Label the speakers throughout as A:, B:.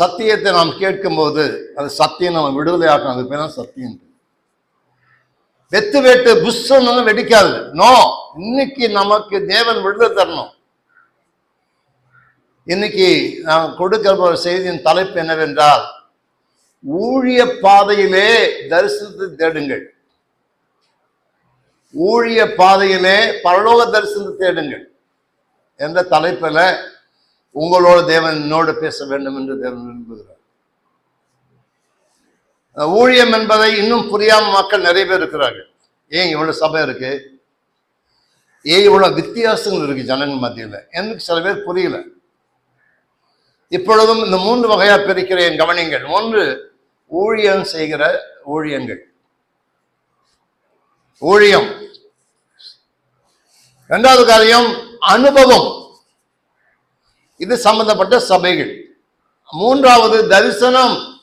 A: சத்தியத்தை நாம் கேட்கும்போது அது சத்தியம் நம்ம விடுதலை ஆக்கணும் அது பேர் சத்தியம். வெத்து வெட்டு புஷ்ஷன்னு வெடிக்காது. நோ இன்னைக்கு நமக்கு தேவன் விடுதலை தரணும். இன்னைக்கு நான் கொடுக்கிற ஒரு செய்தியின் தலைப்பு என்னவென்றால் ஊழிய பாதையிலே தரிசனத்தை தேடுங்கள். ஊழிய பாதையிலே பரலோக தரிசனத்தை தேடுங்கள். என்ற தலைப்பில் உங்களோட தேவன் என்னோடு பேச வேண்டும் என்று தேவன் விரும்புகிறார். ஊழியம் என்பதை இன்னும் புரியாம மக்கள் நிறைய பேர் இருக்கிறார்கள். ஏன் இவ்வளவு சபை இருக்கு? ஏன் இவ்வளவு வித்தியாசங்கள் இருக்கு ஜனங்கள் மத்தியில்? எனக்கு சில பேர் புரியல. இப்பொழுதும் இந்த மூன்று வகையா பிரிக்கிறேன் கவனிங்கள் ஒன்று ஊழியம் செய்கிற ஊழியங்கள். ஊழியம். இரண்டாவது காரியம் அனுபவம். இது சம்பந்தப்பட்ட சபைகள். மூன்றாவது தரிசனம்.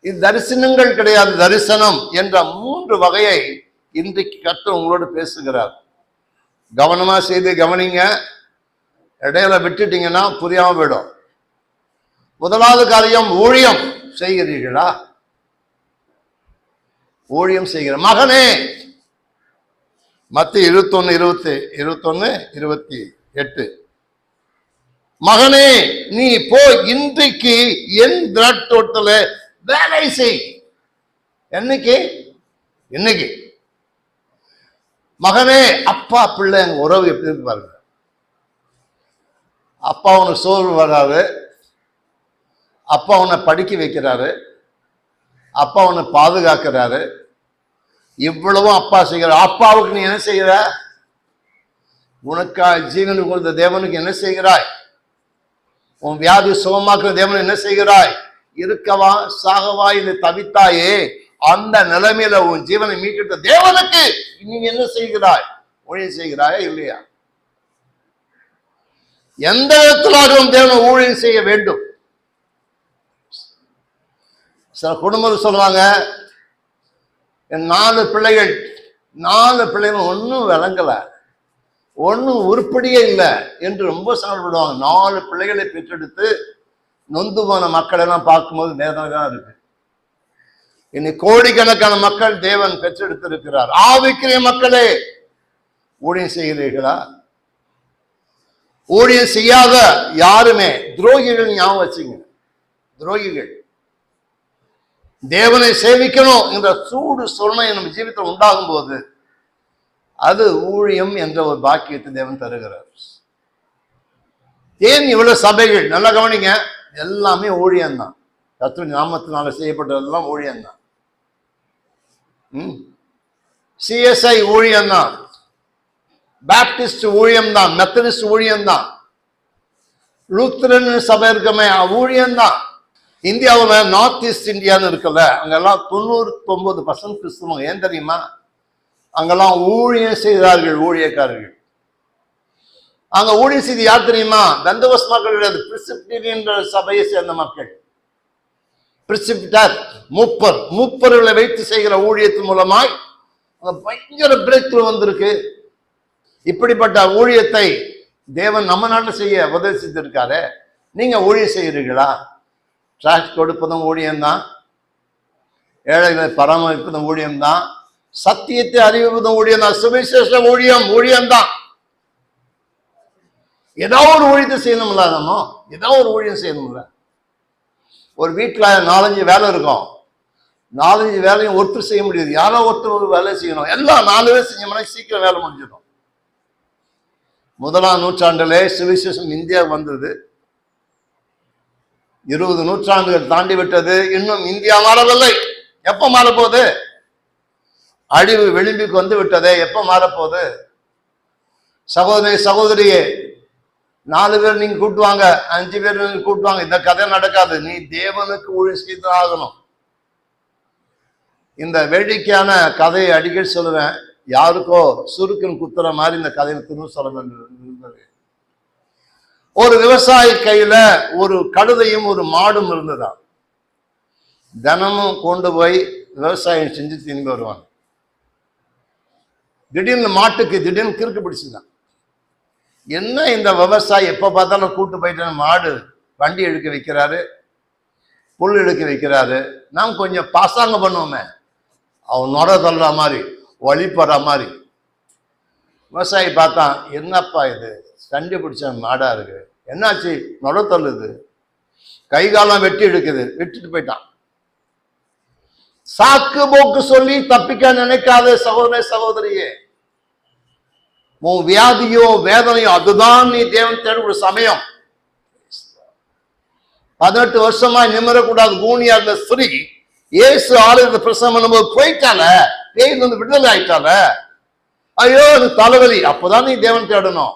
A: இது தரிசனங்கள் கிடையாது தரிசனம் என்ற மூன்று வகையை இன்றைக்கு கற்று உங்களோடு பேசுகிறார். கவனமா செய்து கவனிங்க. இடையில விட்டுட்டீங்கன்னா புரியாம போயிடும். முதலாவது காரியம் ஊழியம் செய்கிறீர்களா? ஊழியம் செய்கிற மகனே. மத்திய இருபத்தொன்னு இருபத்தி இருபத்தொன்னு இருபத்தி எட்டு. மகனே நீ போ இன்றைக்கு என் திராட்டோட்டல வேலை செய். என்னைக்கு? இன்னைக்கு. மகனே அப்பா பிள்ளை எங்க உறவு எப்படி இருக்கு பாருங்க. அப்பா உனக்கு சோர்வு வராது. அப்பா உன்னை படிக்க வைக்கிறாரு. அப்பா உன்னை பாதுகாக்கிறாரு. இவ்வளவும் அப்பா செய்கிற அப்பாவுக்கு நீ என்ன செய்கிற? உனக்கா ஜீவன் கொடுத்த தேவனுக்கு என்ன செய்கிறாய்? உன் வியாதி சுகமாக்குற தேவன் என்ன செய்கிறாய்? இருக்கவா சாகவா என்று தவித்தாயே அந்த நிலைமையில உன் ஜீவனை மீட்கிட்ட தேவனுக்கு நீ என்ன செய்கிறாய்? ஊழியம் செய்கிறாயா இல்லையா? எந்த விதத்திலாகவும் தேவனை ஊழியம் செய்ய வேண்டும். சில குடும்பம் சொல்லுவாங்க என் நாலு பிள்ளைகள் நாலு பிள்ளைகள் ஒன்றும் விளங்கல. ஒன்றும் உருப்படியே இல்லை என்று ரொம்ப சாப்பிடுவாங்க. நாலு பிள்ளைகளை பெற்றெடுத்து நொந்து போன மக்கள் எல்லாம் பார்க்கும்போது வேதனை தான் இருக்கு. இனி கோடிக்கணக்கான மக்கள் தேவன் பெற்றெடுத்திருக்கிறார். ஆவிக்கிற மக்களே ஊழியம் செய்கிறீர்களா? ஊழியம் செய்யாத யாருமே துரோகிகள் ஞாபகம் வச்சுங்க. துரோகிகள். தேவனை சேவிக்கணும் என்ற சூடு சொன்ன நம்ம ஜீவிதத்தில் உண்டாகும் போது அது ஊழியம் என்ற ஒரு பாக்கியத்தை தேவன் தருகிறார். ஏன் இவ்வளவு சபைகள்? நல்லா கவனிங்க. எல்லாமே ஊழியம்தான். கத்து நாமத்தினால செய்யப்பட்டதெல்லாம் ஊழியம்தான். சிஎஸ்ஐ ஊழியம்தான். பேப்டிஸ்ட் ஊழியம்தான். மெத்தடிஸ்ட் ஊழியம்தான். லூத்ரன் சபை இருக்கமே ஊழியம்தான். இந்தியாவில் நார்த் ஈஸ்ட் இந்தியான்னு இருக்குல்ல அங்கெல்லாம் தொண்ணூறு ஒன்பது பர்சன்ட் கிறிஸ்துவங்க. ஏன் தெரியுமா? அங்கெல்லாம் ஊழியம் செய்தார்கள் ஊழியக்காரர்கள். அங்க ஊழியம் செய்து யார் தெரியுமா? தந்தவஸ் மக்கள் கிடையாது. சபையை சேர்ந்த மக்கள். பிரிசிப்டர் மூப்பர். மூப்பர்களை வைத்து செய்கிற ஊழியத்தின் மூலமாய் அங்க பயங்கர பிரேக் வந்திருக்கு. இப்படிப்பட்ட ஊழியத்தை தேவன் நம்ம நாட்டில் செய்ய உதவி செய்திருக்காரு நீங்க ஊழியம் செய்கிறீர்களா? டிராக்ட் கொடுப்பதும் ஊழியம்தான். ஏழைகளை பராமரிப்பதும் ஊழியம்தான். சத்தியத்தை அறிவிப்பதும் ஊழியம்தான் சுவிசேஷ ஊழியம் ஊழியம் தான் ஏதாவது ஒரு ஊழியத்தை செய்யணும்ல நம்ம? ஏதாவது ஒரு ஊழியம் செய்யணும்ல. ஒரு வீட்டில் நாலஞ்சு வேலை இருக்கும். நாலஞ்சு வேலையும் ஒருத்தர் செய்ய முடியாது. யாரோ ஒருத்தர் ஒரு வேலை செய்யணும். எல்லாம் நாலு பேர் செஞ்சோம்னா சீக்கிரம் வேலை முடிஞ்சிடும். முதலாம் நூற்றாண்டிலே சுவிசேஷம் இந்தியா வந்தது. இருபது நூற்றாண்டுகள் தாண்டி விட்டது இன்னும் இந்தியா மாறவில்லை. எப்போ மாறப்போகுது? அழிவு விளிம்புக்கு வந்து விட்டதே எப்ப மாறப்போகுது? சகோதரி சகோதரியே நாலு பேர் நீங்க கூட்டுவாங்க அஞ்சு பேர் நீங்க கூட்டுவாங்க இந்த கதை நடக்காது. நீ தேவனுக்கு ஊழி செய்து ஆகணும். இந்த வேடிக்கையான கதையை அடிக்கடி சொல்லுவேன். யாருக்கோ சுருக்குன்னு குத்துற மாதிரி இந்த கதையை திரும்ப சொல்ல வேண்டும் ஒரு விவசாயி கையில ஒரு கழுதையும் ஒரு மாடும் இருந்ததா தினமும் கொண்டு போய் விவசாயம் செஞ்சு திரும்பி வருவாங்க. திடீர்னு மாட்டுக்கு திடீர்னு கிறுக்கு பிடிச்சிருந்தான் என்ன இந்த விவசாயி எப்போ பார்த்தாலும் கூட்டு போயிட்டு மாடு வண்டி எடுக்க வைக்கிறாரு புல் இழுக்க வைக்கிறாரு. நாம் கொஞ்சம் பாசாங்க பண்ணுவோமே. அவன் நொட தள்ளுற மாதிரி வழிபடுற மாதிரி. விவசாயி பார்த்தான் என்னப்பா இது? சண்டை பிடிச்ச மாடா இருக்கு. என்னாச்சு? நொட தள்ளுது. கை காலம் வெட்டி எடுக்குது வெட்டிட்டு போயிட்டான். சாக்கு போக்கு சொல்லி தப்பிக்க நினைக்காத சகோதர சகோதரியே. உன் வியாதியோ வேதனையோ அதுதான் நீ தேவன் தேடக்கூடிய சமயம். பதினெட்டு வருஷமா நிமிரக்கூடாது கூனியா இருந்த ஸ்திரீ இயேசு ஆலயத்தை பிரசவம் பண்ணும்போது போயிட்டால பேய் வந்து விடுதலை ஆயிட்டால ஐயோ எனக்கு தலைவலி அப்பதான் நீ தேவன் தேடணும்.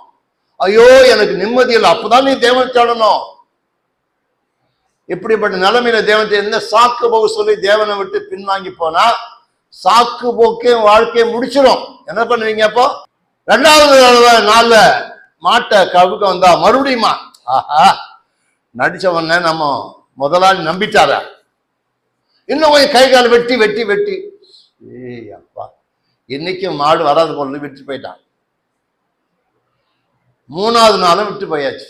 A: ஐயோ எனக்கு நிம்மதி இல்லை அப்பதான் நீ தேவன் தேடணும். இப்படிப்பட்ட நிலைமையில தேவன் என்ன சாக்கு போக்கு சொல்லி தேவனை விட்டு பின்வாங்கி போனா சாக்கு போக்கே வாழ்க்கையை முடிச்சிடும் என்ன பண்ணுவீங்க அப்போ? ரெண்டாவது தடவை நாள்ல மாட்டை கவுக்க வந்தா மறுபடியுமா? ஆஹா. நடிச்ச உடனே நம்ம முதலாளி நம்பிட்டார? இன்னும் கொஞ்சம் கை கால் வெட்டி வெட்டி வெட்டி. ஏய் அப்பா. இன்னைக்கும் மாடு வராது போல விட்டு போயிட்டான். மூணாவது நாளும் விட்டு போயாச்சு.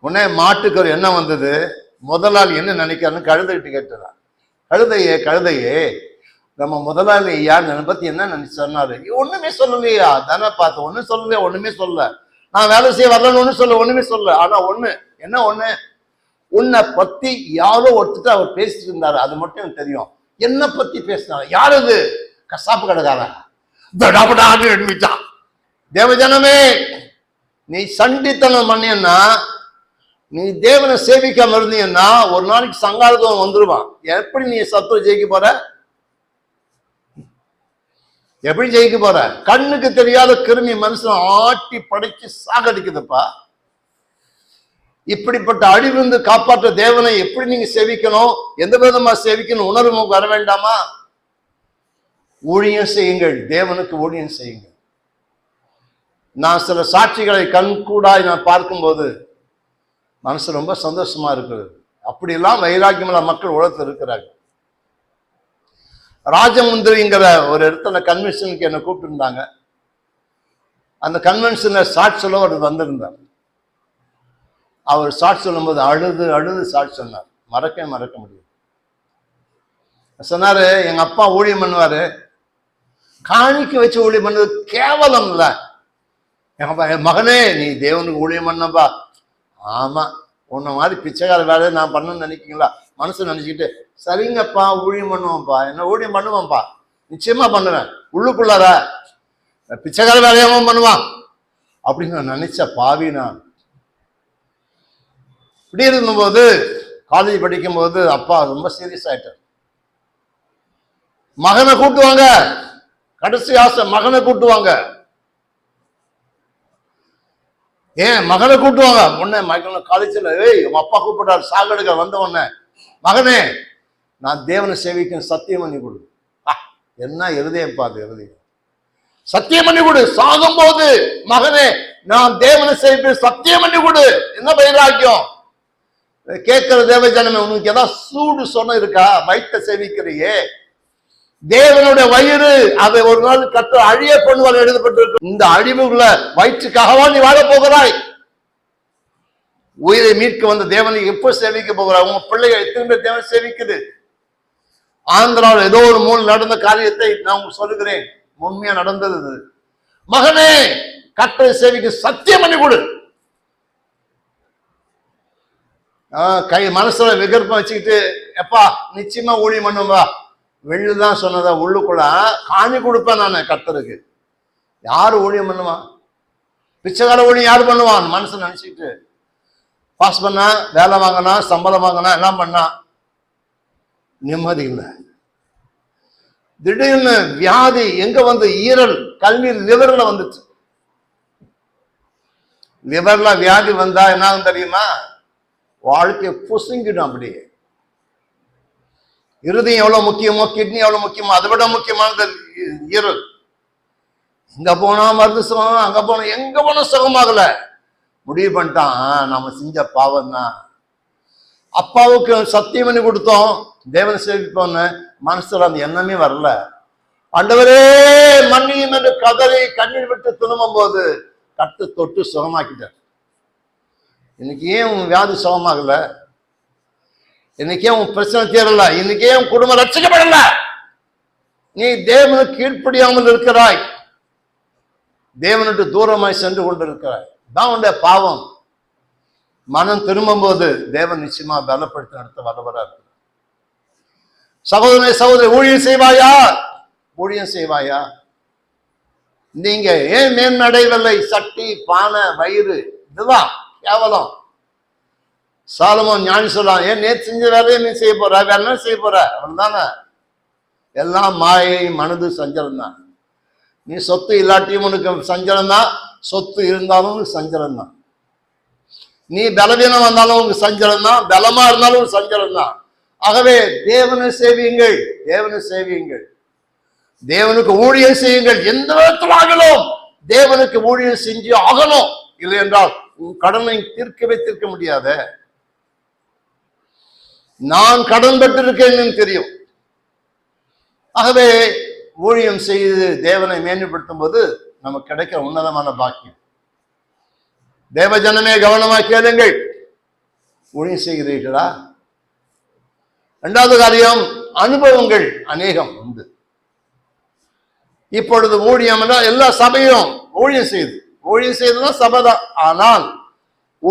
A: உடனே மாட்டுக்கு என்ன வந்தது. முதலாளி என்ன நினைக்கிறான்னு கழுதைகிட்ட கேட்டுறான் கழுதையே கழுதையே நம்ம முதலாளி ஐயா என்னை பத்தி என்ன நினைச்சு சொன்னாரு? ஒண்ணுமே சொல்லலையா? தானே பார்த்து. ஒண்ணும் சொல்லலையா? ஒண்ணுமே சொல்லல நான் வேலை செய்ய வரலன்னு ஒண்ணும் சொல்ல ஒண்ணுமே சொல்லல ஆனா ஒண்ணு என்ன ஒண்ணு? உன்னை பத்தி யாரோ ஒருத்தர் அவர் பேசிட்டு இருந்தாரு. அது மட்டும் எனக்கு தெரியும். என்ன பத்தி பேசினாரு. யார் அது? கசாப்பு கடைக்காரன். தடாபடான்னு எழுப்பிட்டான் தேவஜனமே நீ சண்டித்தனம் பண்ணியன்னா நீ தேவனை சேவிக்காம இருந்தீங்கன்னா ஒரு நாளைக்கு சங்காரத்துவம் வந்துருவான். எப்படி நீ சத்துவ ஜெயிக்க போற? எப்படி ஜெயிக்க போற? கண்ணுக்கு தெரியாத கிருமி மனுஷன் ஆட்டி படைச்சு சாகடிக்குதுப்பா. இப்படிப்பட்ட அழிவிருந்து காப்பாற்ற தேவனை எப்படி நீங்க சேவிக்கணும்? எந்த விதமா சேவிக்கணும்? உணர்வு வர வேண்டாமா? ஊழியம் செய்யுங்கள். தேவனுக்கு ஊழியம் செய்யுங்கள். நான் சில சாட்சிகளை கண்கூடாய் நான் பார்க்கும்போது மனசு ரொம்ப சந்தோஷமா இருக்குது. அப்படியெல்லாம் வைராக்கியமில்லா மக்கள் உலகத்தில் இருக்கிறார்கள். ராஜமுந்திரிங்கிற ஒரு இடத்துல கன்வென்ஷனுக்கு என்னை கூப்பிட்டுருந்தாங்க. அந்த கன்வென்ஷனில் ஷார்ட் சொல்ல அவர் வந்திருந்தார். அவர் ஷார்ட் சொல்லும்போது அழுது அழுது ஷார்ட் சொன்னார். மறக்கவே மறக்க முடியும் சொன்னார் எங்கள் அப்பா ஊழியம் பண்ணுவாரு. காணிக்க வச்சு ஊழியம் பண்ணது கேவலம் இல்லை. எங்கப்பா என் மகனே நீ தேவனுக்கு ஊழியம் பண்ணப்பா. ஆமாம் உன்ன மாதிரி பிச்சைக்கார வேலையை நான் பண்ணணும்னு நினைக்கிங்களா மனசு நினைச்சுக்கிட்டு சரிங்கப்பா ஊழியம் பண்ணுவோம்ப்பா. என்ன ஊழியம் பண்ணுவான்ப்பா நிச்சயமா பண்ணுவேன். உள்ளுக்குள்ளார? பிச்சைக்கார வேலையாவும் பண்ணுவான். அப்படின்னு நான் நினைச்ச பாவி நான். இப்படி இருந்தபோது காலேஜ் படிக்கும்போது அப்பா ரொம்ப சீரியஸ் ஆயிட்டார். மகனை கூட்டுவாங்க. கடைசி ஆசை மகனை கூட்டுவாங்க. ஏன் மகனை கூட்டுவாங்க? உன்ன மகனை காலேஜில் ஏய் உன் அப்பா கூப்பிட்டாரு சாகடுக்க வந்த உடனே மகனே நான் தேவனை சேவிக்கும் சத்தியம் பண்ணி கொடு. என்ன இருதயம் பாது இருதயம் சத்தியம் பண்ணி கொடு சாகும் போது மகனே நான் தேவனை சேவிப்பு சத்தியம் பண்ணி கொடு. என்ன வைராக்கியம்? கேட்கிற தேவஜனமே உனக்கு ஏதாவது சூடு சொன்ன இருக்கா? வைத்த சேவிக்கிறையே. தேவனுடைய வயிறு அதை ஒரு நாள் கற்று அழிய பண்ணுவார் எழுதப்பட்டிருக்கு. இந்த அழிவுள்ள வயிற்றுக்காகவா நீ வாழ போகிறாய்? உயிரை மீட்க வந்த தேவனை எப்போ சேவிக்க போகிறார்? உங்க பிள்ளைகள் திரும்ப தேவன் சேவிக்குது. ஆந்திராவில் ஏதோ ஒரு மூணு நடந்த காரியத்தை நான் உங்களுக்கு சொல்லுகிறேன். உண்மையா நடந்தது அது. மகனே கட்டளை சேவிக்க சத்தியம் பண்ணி கொடு. ஆஹ் கை மனசுல விகற்பம் வச்சுக்கிட்டு எப்பா நிச்சயமா ஊழியம் பண்ணுவா வெளியில தான் சொன்னதா உள்ளுக்குள்ள காணி கொடுப்பேன் நான் கத்தருக்கு யாரு ஊழியம் பண்ணுவான் பிச்சைக்கார ஊழியம் யார் பண்ணுவான் மனசு நினைச்சுக்கிட்டு. பாஸ் பண்ணா வேலை வாங்கினா சம்பளம் வாங்கினா எல்லாம் பண்ணா? நிம்மதி இல்லை. திடீர்னு வியாதி எங்க வந்து ஈரல் கல்வி லிவர்ல வந்துச்சு. லிவர்ல வியாதி வந்தா என்ன ஆகும் தெரியுமா? வாழ்க்கையை புசுங்கிடும் அப்படியே. இருதயம் எவ்வளவு முக்கியமோ கிட்னி எவ்வளவு முக்கியமோ அதை விட முக்கியமானது ஈரல். இங்க போனா மருந்து சுகம் அங்க போனா எங்க போனா சுகமாகல? முடிவு பண்ணிட்டான். நாம நம்ம செஞ்ச பாவம் தான் அப்பாவுக்கு சத்தியம் பண்ணி கொடுத்தோம். தேவனை சேவிப்போன்னு மனசுல அந்த எண்ணமே வரல. ஆண்டவரே மன்னியும் என்று கதறி கண்ணீர் விட்டு துணுமும் போது கட்டு தொட்டு சுகமாக்கிட்டார். இன்னைக்கு ஏன் உன் வியாதி சுகமாகல? இன்னைக்கே உன் பிரச்சனை தீரல? இன்னைக்கே உன் குடும்பம் ரட்சிக்கப்படல? நீ தேவனுக்கு கீழ்ப்படியாமல் இருக்கிறாய். தேவனுக்கு தூரமாய் சென்று கொண்டிருக்கிறாய். தான் உன்னுடைய பாவம். மனம் திரும்பும் போது தேவன் நிச்சயமா பலப்படுத்தி நடத்த வல்லவரா இருக்கு சகோதரனை சகோதரி ஊழியம் செய்வாயா? ஊழியம் செய்வாயா? நீங்க ஏன் மேன்மடையவில்லை சட்டி பானை வயிறு இதுதான் கேவலம். சாலமோன் ஞானி சொல்லலாம் ஏன் நேற்று செஞ்ச வேலையை நீ செய்ய போற? வேற என்ன செய்ய போற? அவன்தானே எல்லாம் மாயை மனது சஞ்சலம் தான் நீ சொத்து இல்லாட்டியும் உனக்கு சஞ்சலம் தான் சொத்து இருந்தாலும் உனக்கு சஞ்சலம் தான் நீ பலவீனம் வந்தாலும் உனக்கு சஞ்சலம் தான் பலமா இருந்தாலும் உனக்கு சஞ்சலம் தான் ஆகவே தேவனை சேவியுங்கள். தேவனை சேவியுங்கள். தேவனுக்கு ஊழியம் செய்யுங்கள். எந்த விதத்திலாகலும் தேவனுக்கு ஊழியம் செஞ்சு ஆகணும். இல்லை என்றால் உன் கடனை தீர்க்கவே தீர்க்க முடியாத. நான் கடன் பெற்றிருக்கேன்னு தெரியும். ஆகவே ஊழியம் செய்து தேவனை மேன்மைப்படுத்தும் போது நமக்கு கிடைக்கிற உன்னதமான பாக்கியம். தேவஜனமே கவனமா கேளுங்கள். ஊழியம் செய்கிறீர்களா? இரண்டாவது காரியம் அனுபவங்கள் அநேகம் உண்டு. இப்பொழுது ஊழியம் என்றால் எல்லா சபையும் ஊழியம் செய்து ஊழியம் செய்யறதுதான் சபை தான். ஆனால்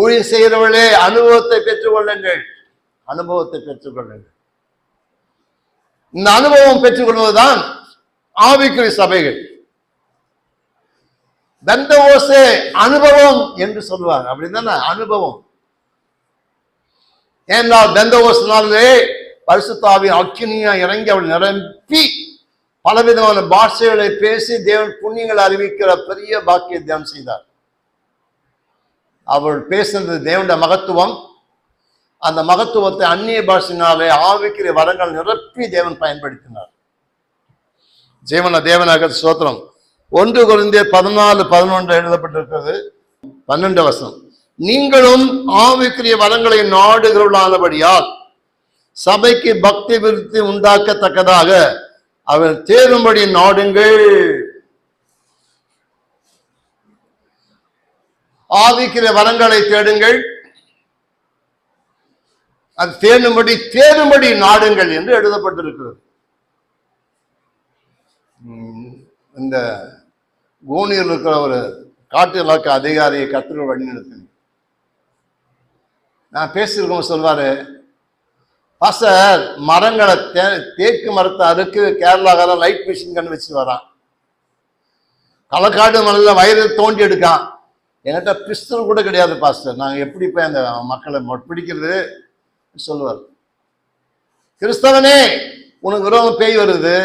A: ஊழியம் செய்கிறவர்களே அனுபவத்தை பெற்றுக்கொள்ளுங்கள். அனுபவத்தை பெற்றுக்கொள்ளுங்கள். இந்த அனுபவம் பெற்றுக்கொள்வதுதான் ஆவிக்குரிய சபைகள். பெந்தவோசே அனுபவம் என்று சொல்லுவாங்க. அப்படிதானே அனுபவம். ஏனால் பெந்தவோஸ்னாலே பரிசுத்தாவி அக்கினியா இறங்கி அவள் நிரம்பி பலவிதமான பாஷைகளை பேசி தேவன் புண்ணியங்களை அறிவிக்கிற பெரிய பாக்கிய தியானம் செய்தார். அவள் பேசுனது தேவனுடைய மகத்துவம். அந்த மகத்துவத்தை அந்நிய பாஷையினாலே ஆவிக்கிற வரங்கள் நிரப்பி தேவன் பயன்படுத்தினார். ஜீவன தேவனாக சோத்திரம் ஒன்று குறைந்தே பதினாலு பதினொன்று எழுதப்பட்டிருக்கிறது. பன்னெண்டு வசனம். நீங்களும் ஆவிக்குரிய வரங்களை நாடுகிறவர்களானபடியால் சபைக்கு பக்தி விருத்தி உண்டாக்கத்தக்கதாக அவர் தேரும்படி நாடுங்கள். ஆவிக்கிற வரங்களை தேடுங்கள். அது தேடும்படி தேடும்படி நாடுங்கள் என்று எழுதப்பட்டிருக்கிறது. இந்த கோனியில் இருக்கிற ஒரு காட்டு இலாக்க அதிகாரியை கத்திர வழிநடத்தினேன் நான் பேசியிருக்கோம் சொல்வார் பாஸ்டர் மரங்களை தே தேக்கு மரத்தை அறுக்கு கேரளாக்காரன் லைட் மிஷின் கண்டு வச்சு வரான். களக்காடு மலையில் வயிறு தோண்டி எடுக்கான். என்கிட்ட பிஸ்தல் கூட கிடையாது பாஸ்டர். நாங்கள் எப்படி போய் அந்த மக்களை பிடிக்கிறது? சொல்லுவார். கிறிஸ்தவனே உனக்கு விரோதம் பேய் வருது.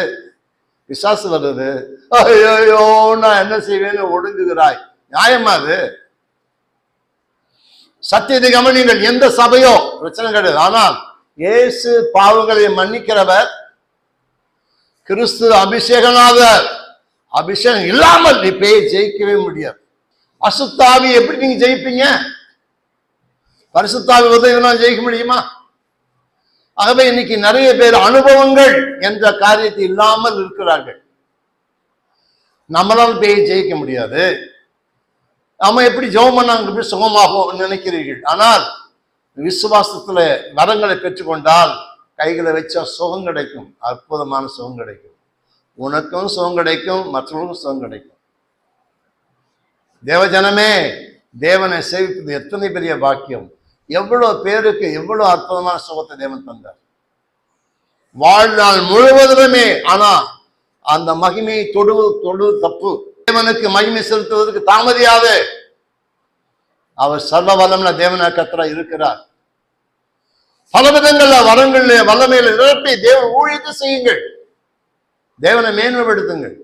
A: பிசாசு வருது ஐயோ நான் என்ன செய்வேன்னு ஒடுங்குகிறாய். நியாயமா அது? சத்தியத்தை கவனிங்கள் எந்த சபையோ? பிரச்சனை கிடையாது. ஆனால் இயேசு பாவங்களை மன்னிக்கிறவர் கிறிஸ்து அபிஷேகநாதர் அபிஷேகம் இல்லாமல் நீ பேய் ஜெயிக்கவே முடியாது. அசுத்தாவி எப்படி நீங்க ஜெயிப்பீங்க? பரிசுத்தாவி உதவினால் ஜெயிக்க முடியுமா? ஆகவே இன்னைக்கு நிறைய பேர் அனுபவங்கள் என்ற காரியத்தை இல்லாமல் இருக்கிறார்கள். நம்மளால் பேய் ஜெயிக்க முடியாது. நாம எப்படி ஜெபம் பண்ணாங்க எப்படி சுகமாகும் நினைக்கிறீர்கள். ஆனால் விசுவாசத்துல வரங்களை பெற்றுக்கொண்டால் கைகளை வச்சா சுகம் கிடைக்கும். அற்புதமான சுகம் கிடைக்கும். உனக்கும் சுகம் கிடைக்கும் மற்றவர்களுக்கும் சுகம் கிடைக்கும். தேவஜனமே தேவனை சேவிப்பது எத்தனை பெரிய பாக்கியம். எவ்வளவு பேருக்கு எவ்வளவு அற்புதமான சுகத்தை தேவன் தந்தார். வாழ்நாள் முழுவதுமே ஆனா அந்த மகிமையை தொடு தொடு தப்பு. தேவனுக்கு மகிமை செலுத்துவதற்கு தாமதியாது. அவர் சர்வ வல்லமுள்ள தேவனா கத்தரா இருக்கிறார். பல விதங்கள்ல வரங்கள்ல வல்லமையில நிரப்பி தேவ ஊழியத்தை செய்யுங்கள். தேவனை மேன்மைப்படுத்துங்கள்.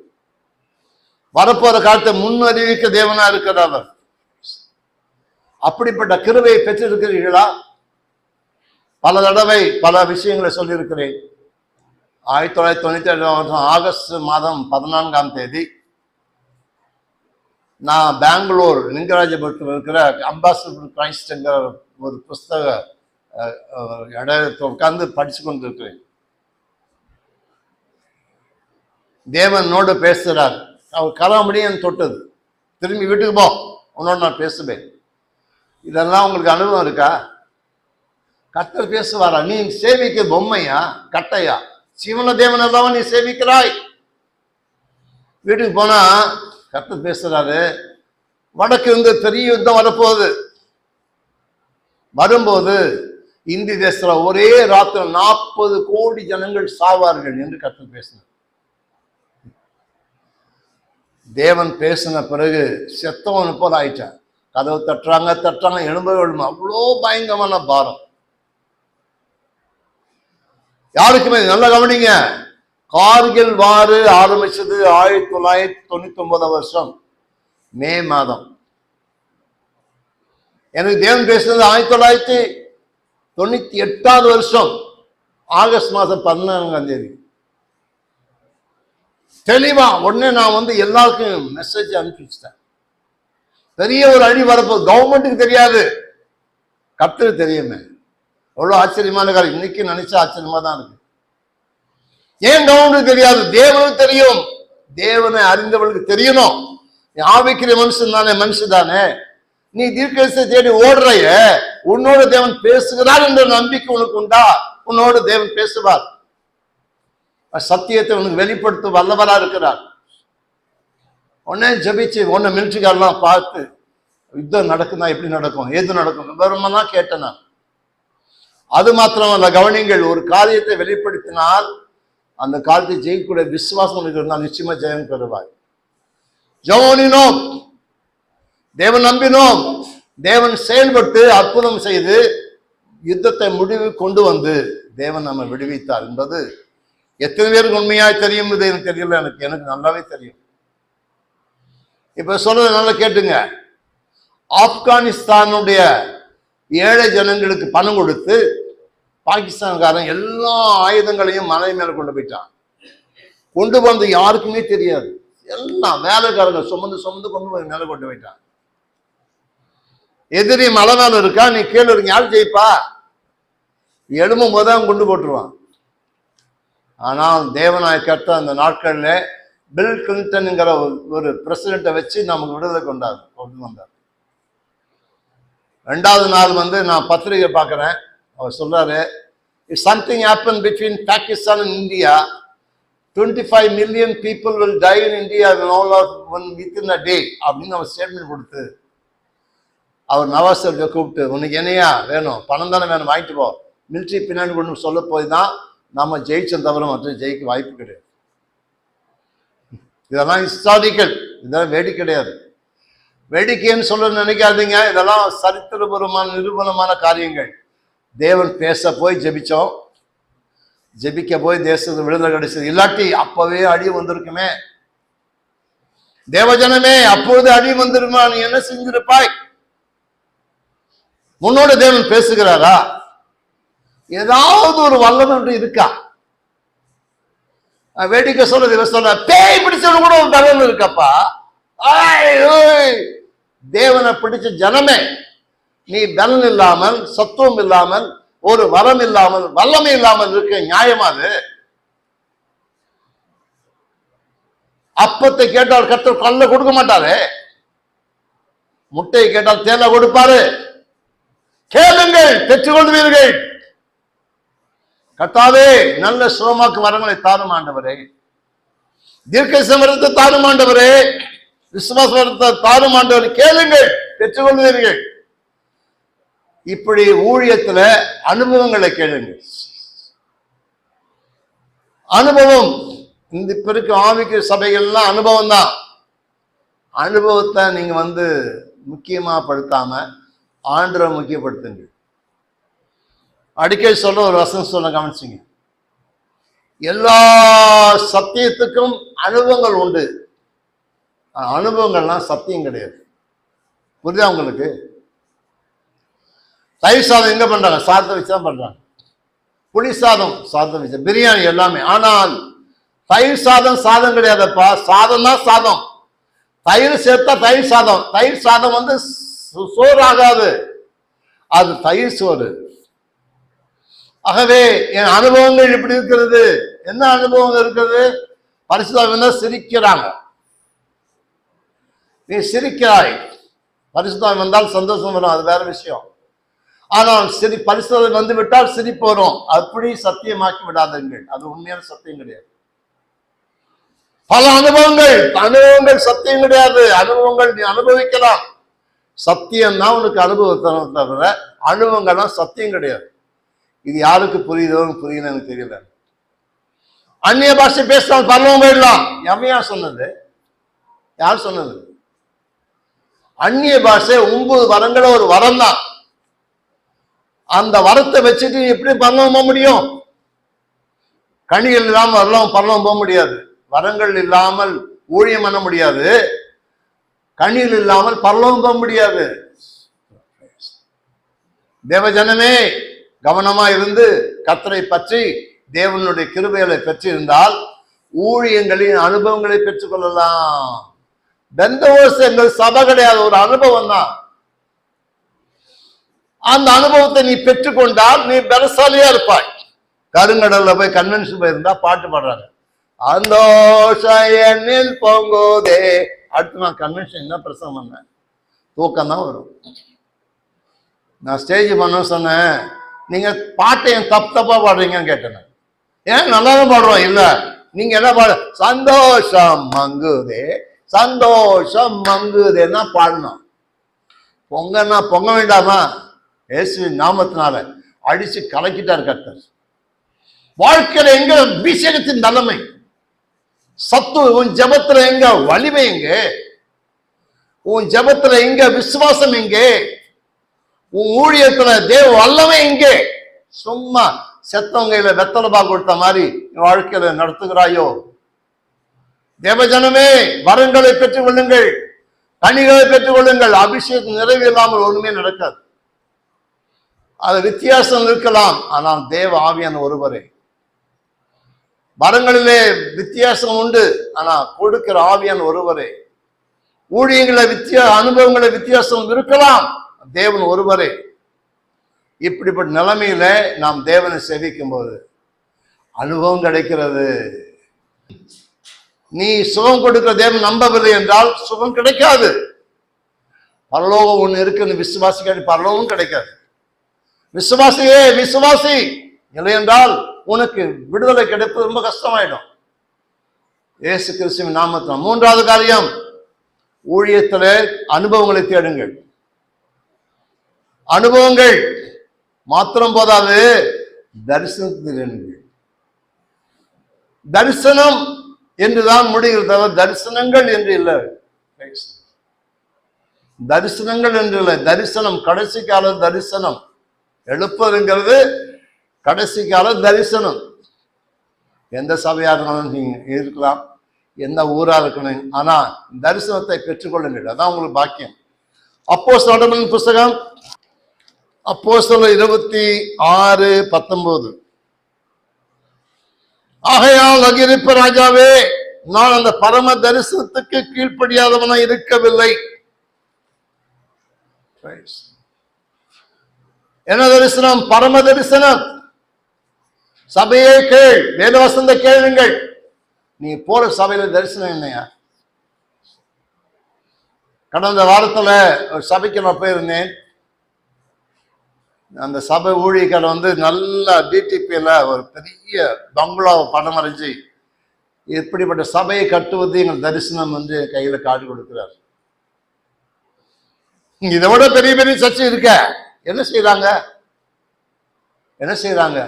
A: வரப்போற காலத்தை முன்னறிவிக்க தேவனா இருக்கிறார் அவர். அப்படிப்பட்ட கிருவையை பெற்றிருக்கிறீர்களா? பல தடவை பல விஷயங்களை சொல்லியிருக்கிறேன். ஆயிரத்தி தொள்ளாயிரத்தி தொண்ணூத்தி ஏழாம் வருஷம் ஆகஸ்ட் மாதம் பதினான்காம் தேதி நான் பெங்களூர் லிங்கராஜபுரத்தில் இருக்கிற அம்பாசிடர் கிரைஸ்ட்ங்கிற ஒரு புஸ்தக அஹ், உட்கார்ந்து படித்து கொண்டிருக்கிறேன். தேவனோடு பேசுகிறார். அவர் கலாமடியும் தொட்டது. திரும்பி வீட்டுக்கு போ. உன்னோடு நான் பேசுவேன். இதெல்லாம் உங்களுக்கு அனுபவம் இருக்கா? கத்தர் பேசுவாரா நீ சேவிக்க பொம்மையா கட்டையா? சிவன தேவன் நீ சேவிக்கிறாய் வீட்டுக்கு போனா கத்தர் பேசுறாரு வடக்கு இருந்து பெரிய யுத்தம் வரப்போகுது. வரும்போது இந்தி தேசத்துல ஒரே ராத்திர நாற்பது கோடி ஜனங்கள் சாவார்கள் என்று கத்தர் பேசினார் தேவன் பேசின பிறகு செத்தவனு போல ஆயிட்டான் கதவு தட்டுறாங்க தட்டுறாங்க எழும்ப. எழுமா அவ்வளோ பயங்கரமான பாரம். யாருக்குமே நல்ல கவனிங்க. கார்கில் வாறு ஆரம்பிச்சது ஆயிரத்தி தொள்ளாயிரத்தி தொண்ணூத்தி ஒன்பதாம் வருஷம் மே மாதம். எனக்கு தேவன் பேசுனது ஆயிரத்தி தொள்ளாயிரத்தி தொண்ணூத்தி எட்டாவது வருஷம் ஆகஸ்ட் மாதம் பதினான்காம் தேதி. தெளிவா உடனே நான் வந்து எல்லாருக்கும் மெசேஜ் அனுப்பி வச்சிட்டேன் பெரிய ஒரு அழி வரப்போ கவர்மெண்ட்டுக்கு தெரியாது. கர்த்தருக்கு தெரியுமே. அவ்வளோ ஆச்சரியமான காரியம் இன்னைக்கு நினைச்சா ஆச்சரியமா தான் இருக்கு. ஏன் கவர்மெண்ட் தெரியாது? தேவனுக்கு தெரியும். தேவனை அறிந்தவளுக்கு தெரியணும். நீ ஆவிக்கிற மனுஷன் தானே மனுஷன் தானே. நீ தீர்க்கதரிசனத்தை தேடி ஓடுறைய. உன்னோட தேவன் பேசுகிறார் என்ற நம்பிக்கை உனக்கு உண்டா? உன்னோட தேவன் பேசுவார். சத்தியத்தை உனக்கு வெளிப்படுத்த வல்லவரா இருக்கிறார். உடனே ஜெபிச்சு உன்னை மிலிட்ரிக்காரெல்லாம் பார்த்து யுத்தம் நடக்குதா எப்படி நடக்கும் எது நடக்கும் விவரமெல்லாம் கேட்டேன்? நான் அது மாத்திரமல்ல கவனிங்கள் ஒரு காரியத்தை வெளிப்படுத்தினால் அந்த காலத்தை ஜெயிக்கக்கூடிய விசுவாசம் உனக்கு இருந்தால் நிச்சயமா ஜெயம் பெறுவாய். ஜவனினோம் தேவன் நம்பினோம். தேவன் செயல்பட்டு அற்புதம் செய்து யுத்தத்தை முடிவு கொண்டு வந்து தேவன் நம்ம விடுவித்தார் என்பது எத்தனை பேருக்கு உண்மையாய் தெரியும்? இது எனக்கு தெரியல எனக்கு எனக்கு நல்லாவே தெரியும். இப்ப சொல்றது நல்லா கேட்டுங்க. ஆப்கானிஸ்தானுடைய ஏழை ஜனங்களுக்கு பணம் கொடுத்து பாகிஸ்தான்காரன் எல்லா ஆயுதங்களையும் மலை மேல கொண்டு போயிட்டான். கொண்டு வந்து யாருக்குமே தெரியாது. எல்லாம் வேலைக்காரங்க சுமந்து சுமந்து கொண்டு போய் மேல கொண்டு போயிட்டான். எதிரி மலை மேல இருக்கா? நீ கீழே இருக்க யார் ஜெயிப்பா? எழும்பும் போது அவன் கொண்டு போட்டுருவான். ஆனால் தேவனாய் அந்த நாட்கள்ல பில் கிளின்டனுங்கிற ஒரு- ஒரு பிரசிடென்ட்டை வச்சு நமக்கு விடுதலை கொண்டார் கொண்டு வந்தார். ரெண்டாவது நாள் வந்து நான் பத்திரிகை பார்க்குறேன். அவர் சொல்கிறாரு if something happen between Pakistan and India twenty five million people will die in India all of one within a day அப்படின்னு அவர் ஸ்டேட்மெண்ட் கொடுத்து அவர் நவாஸ் கூப்பிட்டு உனக்கு என்னையா வேணும்? பணம் தானே வேணும்? வாங்கிட்டு போ. மிலிட்ரி பின்னாடி கொண்டு சொல்ல போய் தான் நம்ம ஜெயிச்சோம் தவிர மற்ற ஜெயிக்க வாய்ப்பு கிடையாது. இதெல்லாம் ஹிஸ்டாரிக்கல் இதெல்லாம் வேடிக்கை கிடையாது. வேடிக்கைன்னு சொல்ல நினைக்காதீங்க. இதெல்லாம் சரித்திரபூர்வமான நிரூபணமான காரியங்கள். தேவன் பேச போய் ஜெபிச்சோம். ஜெபிக்க போய் தேசத்து விடுதலை கிடைச்சது. இல்லாட்டி அப்பவே அடி வந்திருக்குமே. தேவஜனமே அப்பொழுது அடி வந்துருமா? நீ என்ன செஞ்சிருப்பாய்? முன்னோட தேவன் பேசுகிறாரா? ஏதாவது ஒரு வல்லமன்று இருக்கா? வேடிக்கை சொல்றது இவன் சொல்ற பேய் பிடிச்சவனு கூட ஒரு பலன் இருக்கப்பா. ஆய், ஓய். தேவனை பிடிச்ச ஜனமே நீ பலன் இல்லாமல் சத்துவம் இல்லாமல் ஒரு வரம் இல்லாமல் வல்லமை இல்லாமல் இருக்க நியாயமா அது அப்பத்தை கேட்டால் கத்தர் கல்ல கொடுக்க மாட்டாரு. முட்டையை கேட்டால் தேனை கொடுப்பாரு. கேளுங்கள் பெற்றுக்கொள்வீர்கள். கத்தாவே நல்ல சுகமாக்கு வரங்களை தாரும் ஆண்டவரே. தீர்க்க சமரத்தை தாரும் ஆண்டவரே. விசுவாச வரத்தை தாரும் ஆண்டவரே. கேளுங்கள் பெற்றுக்கொள்வீர்கள் இப்படி ஊழியத்துல அனுபவங்களை கேளுங்கள். அனுபவம் இந்த இப்ப இருக்க ஆவிக்கு சபைகள்லாம் அனுபவம் தான். அனுபவத்தை நீங்க வந்து முக்கியமா படுத்தாம ஆண்டரை முக்கியப்படுத்துங்க அடிக்கடி சொல்ற ஒரு வசனம் சொல்ல கவனிச்சிங்க. எல்லா சத்தியத்துக்கும் அனுபவங்கள் உண்டு. அனுபவங்கள்லாம் சத்தியம் கிடையாது. புரியுதா உங்களுக்கு? தயிர் சாதம் எங்க பண்றாங்க? சாதத்தை வச்சு தான் பண்றாங்க. புளி சாதம் சாதம் வச்சு பிரியாணி எல்லாமே. ஆனால் தயிர் சாதம் சாதம் கிடையாதுப்பா. சாதம் தான் சாதம். தயிர் சேர்த்தா தயிர் சாதம். தயிர் சாதம் வந்து சோறு ஆகாது அது தயிர் சோறு. ஆகவே என் அனுபவங்கள் இப்படி இருக்கிறது. என்ன அனுபவம் இருக்கிறது? பரிசுத்தாவினா சிரிக்கிறாங்க. நீ சிரிக்கிறாய். பரிசுத்தாவி வந்தால் சந்தோஷம் வரும். அது வேற விஷயம். ஆனால் சிரி பரிசோதனை வந்து விட்டால் சிரிப்பு வரும். அப்படி சத்தியமாக்கி விடாதீர்கள். அது உண்மையான சத்தியம் கிடையாது. பல அனுபவங்கள் அனுபவங்கள் சத்தியம் கிடையாது. அனுபவங்கள் நீ அனுபவிக்கலாம். சத்தியம் தான் உனக்கு அனுபவத்தை தவிர அனுபவங்கள்லாம் சத்தியம் கிடையாது. இது யாருக்கு புரியுதோன்னு புரியல எனக்கு தெரியல. அந்நிய பாஷை பேசினால் பரலவங்க போயிடலாம். எமையா சொன்னது? யார் சொன்னது? அந்நிய பாஷை ஒன்பது வரங்கள ஒரு வரம் தான். அந்த வரத்தை வச்சுட்டு எப்படி பரலவம் போக முடியும்? கணிகள் இல்லாமல் வரலாம் பரலவம் போக முடியாது. வரங்கள் இல்லாமல் ஊழியம் பண்ண முடியாது. கணியில் இல்லாமல் பரலவம் போக முடியாது. தேவஜனமே கவனமா இருந்து கத்தரை பற்றி தேவனுடைய கிருபைகளை பெற்றிருந்தால் ஊழியங்களின் அனுபவங்களை பெற்றுக்கொள்ளலாம். பெந்தவோஸ் எங்கள் சபை கிடையாது ஒரு அனுபவம் தான். அந்த அனுபவத்தை நீ பெற்றுக்கொண்டால் நீ பலசாலியா இருப்பாய். கருங்கடல்ல போய் கன்வென்ஷன் போயிருந்தா பாட்டு பாடுறாங்க அந்த எண்ணில் பொங்குதே. அடுத்து நான் கன்வென்ஷன் தான் பிரசங்கம் பண்ணேன்? தூக்கம் தான் வரும். நான் ஸ்டேஜ் பண்ண சொன்னேன். நீங்க பாட்டை ஏன் தப்பு தப்பா பாடுறீங்கன்னு கேட்டேன் ஏன்? நல்லா தான் பாடுறோம். இல்ல. நீங்க என்ன பாடு சந்தோஷம் மங்குதே சந்தோஷம் மங்குதேன்னா பாடணும். பொங்கன்னா பொங்க வேண்டாமா? இயேசுவின் நாமத்தினால அடிச்சு கலக்கிட்டார் கர்த்தர். வாழ்க்கையில எங்க அபிஷேகத்தின் தலைமை? சத்து உன் ஜபத்துல எங்க? வலிமை எங்க? உன் ஜபத்துல எங்க விசுவாசம் எங்கே? உன் ஊழியத்துல தேவ வல்லமே இங்கே சும்மா செத்தவங்க வெத்தலபா கொடுத்த மாதிரி வாழ்க்கையில நடத்துகிறாயோ? தேவஜனமே வரங்களை பெற்றுக் கொள்ளுங்கள் கனிகளை பெற்றுக் கொள்ளுங்கள் அபிஷேகம் நிறைவு இல்லாமல் ஒண்ணுமே நடக்காது. அது வித்தியாசம் இருக்கலாம். ஆனால் தேவ ஆவியான ஒருவரே. வரங்களிலே வித்தியாசம் உண்டு. ஆனா கொடுக்கிற ஆவியான ஒருவரே. ஊழியங்களை வித்தியா அனுபவங்களை வித்தியாசம் இருக்கலாம். தேவன் ஒருவரே. இப்படிப்பட்ட நிலைமையில நாம் தேவனை செவிக்கும் போது அனுபவம் கிடைக்கிறது. நீ சுகம் கொடுக்கிற தேவன் நம்பவில்லை என்றால் சுகம் கிடைக்காது. பரலோகம் ஒன்று இருக்குன்னு விசுவாசிக்காடி பரலோகம் கிடைக்காது. விசுவாசியே விசுவாசி! இல்லை என்றால் உனக்கு விடுதலை கிடைப்பது ரொம்ப கஷ்டமாயிடும். இயேசு கிறிஸ்துவின் நாமத்தில் மூன்றாவது காரியம் ஊழியத்தில் அனுபவங்களை தேடுங்கள். அனுபவங்கள் மாத்திரம் போதாது. தரிசனத்தை தேடுங்கள் தரிசனம் என்றுதான் முடிகிறது தவிர தரிசனங்கள் என்று இல்லை. தரிசனங்கள் என்று இல்லை. தரிசனம் கடைசி கால தரிசனம். எழுப்பதுங்கிறது கடைசி கால தரிசனம். எந்த சபையாக இருந்தாலும் நீங்க இருக்கலாம். எந்த ஊரா இருக்கணும். ஆனா தரிசனத்தை பெற்றுக்கொள்ளுங்கள் அதான் உங்களுக்கு பாக்கியம். அப்போ நடமன் புஸ்தகம் அப்போ சொல்ல இருபத்தி ஆறு பத்தொன்பது. ஆகையால் அகிரிப்ப ராஜாவே நான் அந்த பரம தரிசனத்துக்கு கீழ்ப்படியாதவனா இருக்கவில்லை. என்ன தரிசனம்? பரம தரிசனம். சபையை கேள் வேதவசந்த கேளுங்கள். நீ போற சபையில தரிசனம் என்னையா? கடந்த வாரத்துல ஒரு சபைக்கு நான் போயிருந்தேன். அந்த சபை ஊழியர்கள் வந்து நல்ல டிடிபியில் ஒரு பெரிய பங்களாவை படம் வரைஞ்சி இப்படிப்பட்ட சபையை கட்டுவது எங்கள் தரிசனம் வந்து கையில் காட்டி கொடுக்கிறார். இதை விட பெரிய பெரிய சர்ச்சை இருக்க. என்ன செய்யறாங்க என்ன செய்யறாங்க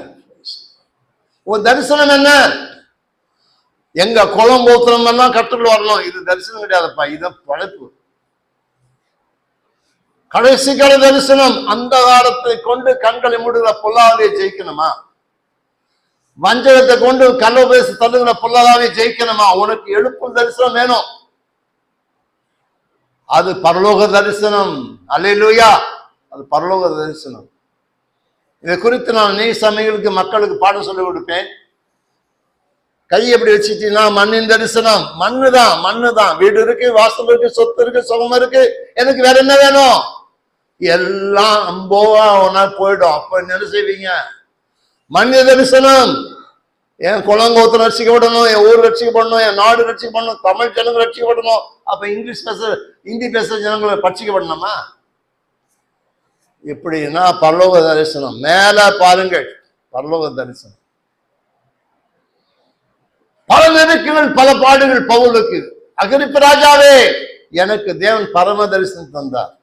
A: உன் தரிசனம் என்ன? எங்க குளம் போத்திரம் எல்லாம் கட்டுக்குள்ள வரணும். இது தரிசனம் கிடையாதுப்பா. இது பழப்பு கடைசி கால தரிசனம் அந்த காலத்தை கொண்டு கண்களை மூடுகிற பொல்லாதையை ஜெயிக்கணுமா? வஞ்சகத்தை கொண்டு கல்ல பேசி தள்ளுகிற பொல்லாதாவை ஜெயிக்கணுமா? உனக்கு எழுப்பும் தரிசனம் வேணும். அது பரலோக தரிசனம். அல்லேலூயா. அது பரலோக தரிசனம். இதை குறித்து நான் நீ சமையலுக்கு மக்களுக்கு பாடம் சொல்லி கொடுப்பேன். கை எப்படி வச்சுட்டீங்கன்னா மண்ணின் தரிசனம். மண்ணு தான் மண்ணு தான் வீடு இருக்கு வாசல் இருக்கு சொத்து இருக்கு சுகம் இருக்கு. எனக்கு வேற என்ன வேணும்? எல்லாம் அம்போவா ஒன்னா போயிடும். அப்ப என்ன செய்வீங்க? மனித தரிசனம். என் குளங்கோத்தம் ரட்சிக்கப்படணும் என் ஊர் ரட்சிக்கப்படணும் என் நாடு ரட்சிக்கப்படணும் தமிழ் ஜனங்கள் ரட்சிக்கப்படணும் அப்ப இங்கிலீஷ் பேச ஹிந்தி பேசுற ஜனங்களை பட்சிக்கப்படணுமா இப்படின்னா பரலோக தரிசனம். மேல பாருங்கள். பரலோக தரிசனம். பல நெருக்கங்கள் பல பாடுகள் பவுலுக்கு. அகிரிப்பு ராஜாவே எனக்கு தேவன் பரம தரிசனம் தந்தார்.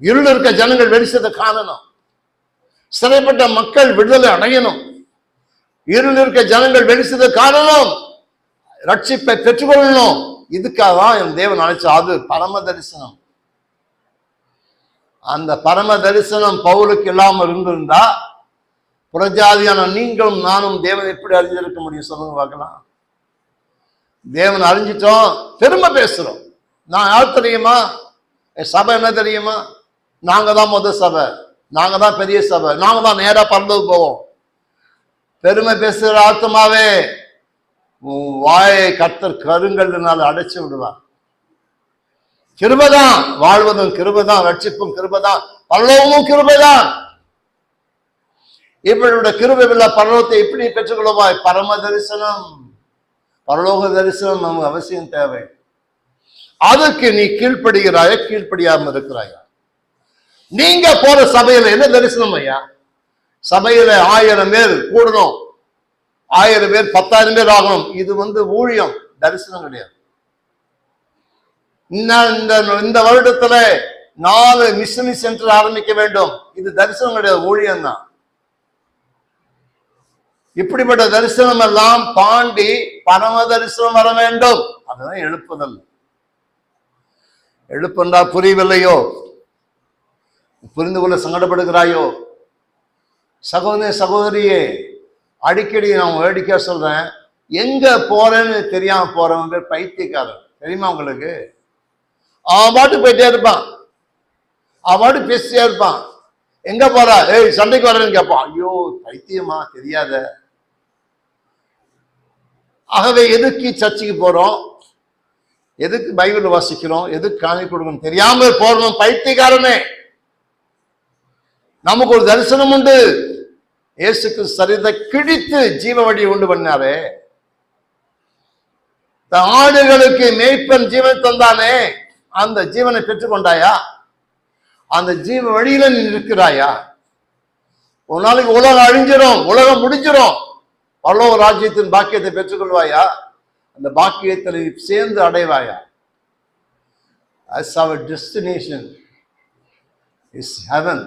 A: இருள் இருக்க ஜனங்கள் வெளிச்சத்தை காணணும். சிறைப்பட்ட மக்கள் விடுதலை அடையணும். இருள் இருக்க ஜனங்கள் வெளிச்சத்தை காணணும். ரட்சிப்பை பெற்றுக்கொள்ளணும். இதுக்காக தான் என் தேவன் அழைச்சா அது பரம தரிசனம். அந்த பரம தரிசனம் பவுலுக்கு இல்லாமல் இருந்திருந்தா புறஜாதியான நீங்களும் நானும் தேவன் எப்படி அறிஞ்சிருக்க முடியும் சொல்லுங்க பார்க்கலாம். தேவன் அறிஞ்சிட்டோம் பெருமை பேசுறோம். நான் யார் தெரியுமா? என் சபை என்ன தெரியுமா? நாங்கள் தான் மொதல் சபை. நாங்கள் தான் பெரிய சபை. நாங்கள் தான் நேராக பறந்தது போவோம். பெருமை பேசுகிற ஆத்மாவே உன் வாயை கத்தர் கருங்கல்னால அடைச்சு விடுவார். கிருபதான் வாழ்வதும் கிருபதான் ரட்சிப்பும் கிருபதான் பரலோகமும் கிருபதான். இப்படியோட கிருபையுள்ள பரலோகத்தை எப்படி பெற்றுக்கொள்வாய் பரம தரிசனம். பரலோக தரிசனம் நமக்கு அவசியம் தேவை. அதுக்கு நீ கீழ்ப்படுகிறாய கீழ்ப்படியாமல் இருக்கிறாயா? நீங்க போற சபையில என்ன தரிசனம் ஐயா? சபையில ஆயிரம் பேர் கூடணும். ஆயிரம் பேர் பத்தாயிரம் பேர் ஆகணும். இது வந்து ஊழியம் தரிசனம் கிடையாது. இந்த இந்த வருடத்துல நாலு மிஷனரி சென்டர் ஆரம்பிக்க வேண்டும். இது தரிசனம் கிடையாது ஊழியம் தான். இப்படிப்பட்ட தரிசனம் எல்லாம் தாண்டி பரம தரிசனம் வர வேண்டும். அதுதான் எழுப்புதல். எழுப்பென்றா புரியவில்லையோ? புரிந்து கொள்ள சங்கடப்படுகிறாயோ? சகோதரி சகோதரியே அடிக்கடி நான் வேடிக்கையாக சொல்கிறேன் எங்கே போகிறேன்னு தெரியாமல் போறவன் பேர் பைத்தியக்காரன். தெரியுமா உங்களுக்கு? அவன் பாட்டு போயிட்டே இருப்பான். அவன் பாட்டு பேசிட்டே இருப்பான். எங்கே போகிறா ஏய் சண்டைக்கு வரேன்னு கேட்பான். ஐயோ பைத்தியமா? தெரியாத. ஆகவே எதுக்கு சர்ச்சுக்கு போகிறோம் எதுக்கு பைபிள் வாசிக்கிறோம்? எதுக்கு காணி கொடுக்கணும்? தெரியாமல் போகிறோம் பைத்தியக்காரனே. நமக்கு ஒரு தரிசனம் உண்டு இயேசுக்கு சரிதை கிழித்து ஜீவ வழியை உண்டு பண்ணாரே. ஆடுகளுக்கு மேய்ப்பன் ஜீவன் தந்தானே. அந்த ஜீவனை பெற்றுக்கொண்டாயா அந்த ஜீவ வழியில நீ இருக்கிறாயா ஒரு நாளைக்கு உலகம் அழிஞ்சிரும் உலகம் முடிஞ்சிரும். பல்லவ ராஜ்யத்தின் பாக்கியத்தை பெற்றுக்கொள்வாயா அந்த பாக்கியத்தில் சேர்ந்து அடைவாயா? As our destination is heaven